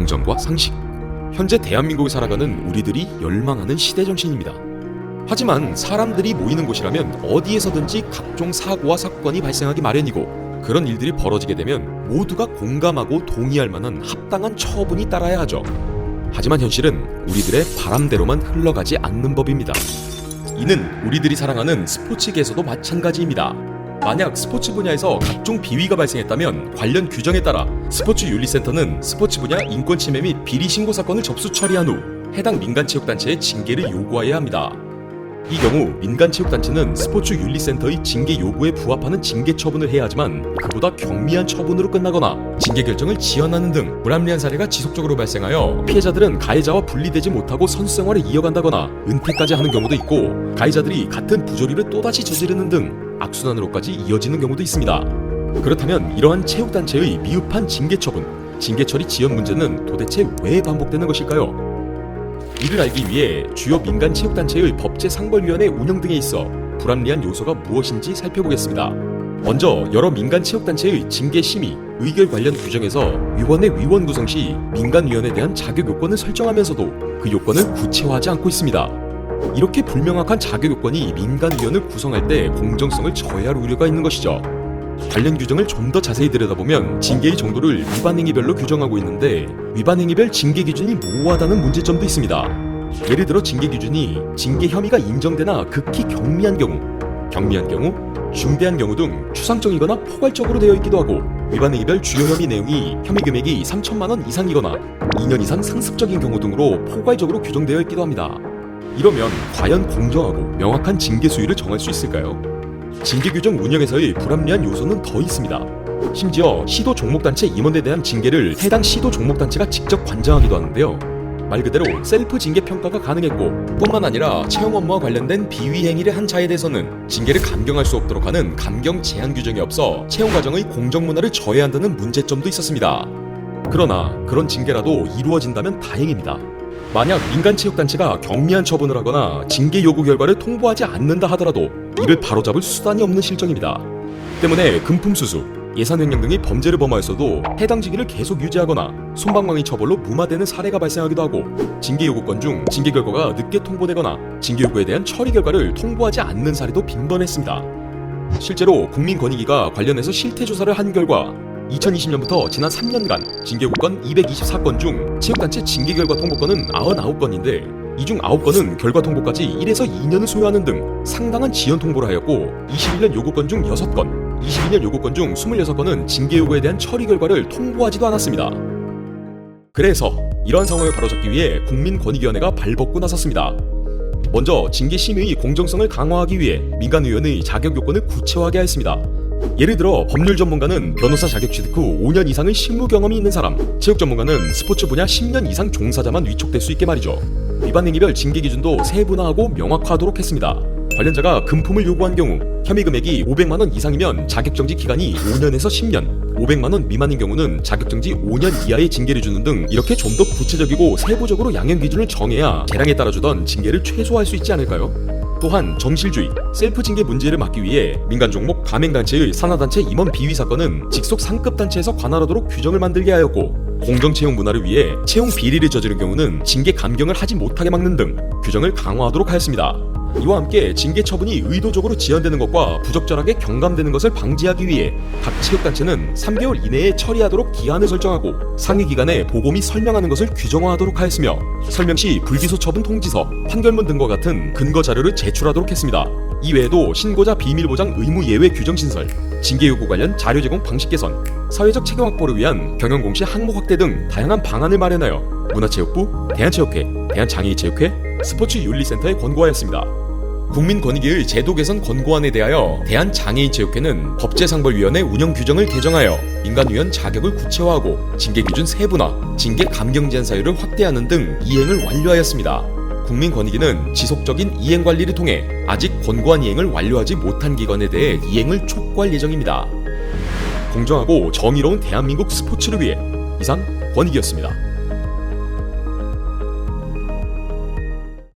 공정과 상식. 현재 대한민국을 살아가는 우리들이 열망하는 시대 정신입니다. 하지만 사람들이 모이는 곳이라면 어디에서든지 각종 사고와 사건이 발생하기 마련이고 그런 일들이 벌어지게 되면 모두가 공감하고 동의할 만한 합당한 처분이 따라야 하죠. 하지만 현실은 우리들의 바람대로만 흘러가지 않는 법입니다. 이는 우리들이 사랑하는 스포츠계에서도 마찬가지입니다. 만약 스포츠 분야에서 각종 비위가 발생했다면 관련 규정에 따라 스포츠 윤리센터는 스포츠 분야 인권 침해 및 비리 신고 사건을 접수 처리한 후 해당 민간 체육 단체에 징계를 요구해야 합니다. 이 경우 민간 체육단체는 스포츠 윤리센터의 징계 요구에 부합하는 징계 처분을 해야 하지만 그보다 경미한 처분으로 끝나거나 징계 결정을 지연하는 등 불합리한 사례가 지속적으로 발생하여 피해자들은 가해자와 분리되지 못하고 선수 생활을 이어간다거나 은퇴까지 하는 경우도 있고 가해자들이 같은 부조리를 또다시 저지르는 등 악순환으로까지 이어지는 경우도 있습니다. 그렇다면 이러한 체육단체의 미흡한 징계 처분, 징계 처리 지연 문제는 도대체 왜 반복되는 것일까요? 이를 알기 위해 주요 민간 체육단체의 법제상벌위원회 운영 등에 있어 불합리한 요소가 무엇인지 살펴보겠습니다. 먼저 여러 민간 체육단체의 징계 심의, 의결 관련 규정에서 위원회 위원 구성 시 민간 위원에 대한 자격 요건을 설정하면서도 그 요건을 구체화하지 않고 있습니다. 이렇게 불명확한 자격 요건이 민간위원을 구성할 때 공정성을 저해할 우려가 있는 것이죠. 관련 규정을 좀 더 자세히 들여다보면 징계의 정도를 위반 행위별로 규정하고 있는데 위반 행위별 징계 기준이 모호하다는 문제점도 있습니다. 예를 들어 징계 기준이 징계 혐의가 인정되나 극히 경미한 경우, 경미한 경우, 중대한 경우 등 추상적이거나 포괄적으로 되어 있기도 하고 위반 행위별 주요 혐의 내용이 혐의 금액이 3천만 원 이상이거나 2년 이상 상습적인 경우 등으로 포괄적으로 규정되어 있기도 합니다. 이러면 과연 공정하고 명확한 징계 수위를 정할 수 있을까요? 징계 규정 운영에서의 불합리한 요소는 더 있습니다. 심지어 시도 종목단체 임원에 대한 징계를 해당 시도 종목단체가 직접 관장하기도 하는데요. 말 그대로 셀프 징계 평가가 가능했고 뿐만 아니라 채용 업무와 관련된 비위 행위를 한 자에 대해서는 징계를 감경할 수 없도록 하는 감경 제한 규정이 없어 채용 과정의 공정 문화를 저해한다는 문제점도 있었습니다. 그러나 그런 징계라도 이루어진다면 다행입니다. 만약 민간체육단체가 경미한 처분을 하거나 징계 요구 결과를 통보하지 않는다 하더라도 이를 바로잡을 수단이 없는 실정입니다. 때문에 금품 수수, 예산 횡령 등의 범죄를 범하였어도 해당 직위를 계속 유지하거나 손방망이 처벌로 무마되는 사례가 발생하기도 하고 징계 요구권 중 징계 결과가 늦게 통보되거나 징계 요구에 대한 처리 결과를 통보하지 않는 사례도 빈번했습니다. 실제로 국민권익위가 관련해서 실태 조사를 한 결과 2020년부터 지난 3년간 징계 요구건 224건 중 체육단체 징계 결과 통보건은 99건인데 이 중 9건은 결과 통보까지 1에서 2년을 소요하는 등 상당한 지연 통보를 하였고 21년 요구건 중 6건, 22년 요구건 중 26건은 징계 요구에 대한 처리 결과를 통보하지도 않았습니다. 그래서 이러한 상황을 바로잡기 위해 국민권익위원회가 발벗고 나섰습니다. 먼저 징계 심의의 공정성을 강화하기 위해 민간 의원의 자격 요건을 구체화하게 하였습니다. 예를 들어 법률 전문가는 변호사 자격 취득 후 5년 이상의 실무 경험이 있는 사람, 체육 전문가는 스포츠 분야 10년 이상 종사자만 위촉될 수 있게 말이죠. 위반 행위별 징계 기준도 세분화하고 명확화하도록 했습니다. 관련자가 금품을 요구한 경우 혐의 금액이 500만 원 이상이면 자격 정지 기간이 5년에서 10년, 500만 원 미만인 경우는 자격 정지 5년 이하의 징계를 주는 등 이렇게 좀 더 구체적이고 세부적으로 양형 기준을 정해야 재량에 따라 주던 징계를 최소화할 수 있지 않을까요? 또한 정실주의, 셀프 징계 문제를 막기 위해 민간 종목 가맹단체의 산하단체 임원 비위 사건은 직속 상급 단체에서 관할하도록 규정을 만들게 하였고 공정 채용 문화를 위해 채용 비리를 저지른 경우는 징계 감경을 하지 못하게 막는 등 규정을 강화하도록 하였습니다. 이와 함께 징계 처분이 의도적으로 지연되는 것과 부적절하게 경감되는 것을 방지하기 위해 각 체육단체는 3개월 이내에 처리하도록 기한을 설정하고 상위 기관에 보고 및 설명하는 것을 규정화하도록 하였으며 설명 시 불기소 처분 통지서, 판결문 등과 같은 근거 자료를 제출하도록 했습니다. 이외에도 신고자 비밀 보장 의무 예외 규정 신설, 징계 요구 관련 자료 제공 방식 개선, 사회적 책임 확보를 위한 경영 공시 항목 확대 등 다양한 방안을 마련하여 문화체육부, 대한체육회, 대한장애인체육회, 스포츠윤리센터에 권고하였습니다. 국민권익위의 제도 개선 권고안에 대하여 대한장애인체육회는 법제상벌위원회 운영 규정을 개정하여 민간위원 자격을 구체화하고 징계 기준 세분화, 징계 감경 제한 사유를 확대하는 등 이행을 완료하였습니다. 국민권익위는 지속적인 이행 관리를 통해 아직 권고안 이행을 완료하지 못한 기관에 대해 이행을 촉구할 예정입니다. 공정하고 정의로운 대한민국 스포츠를 위해 이상 권익이었습니다.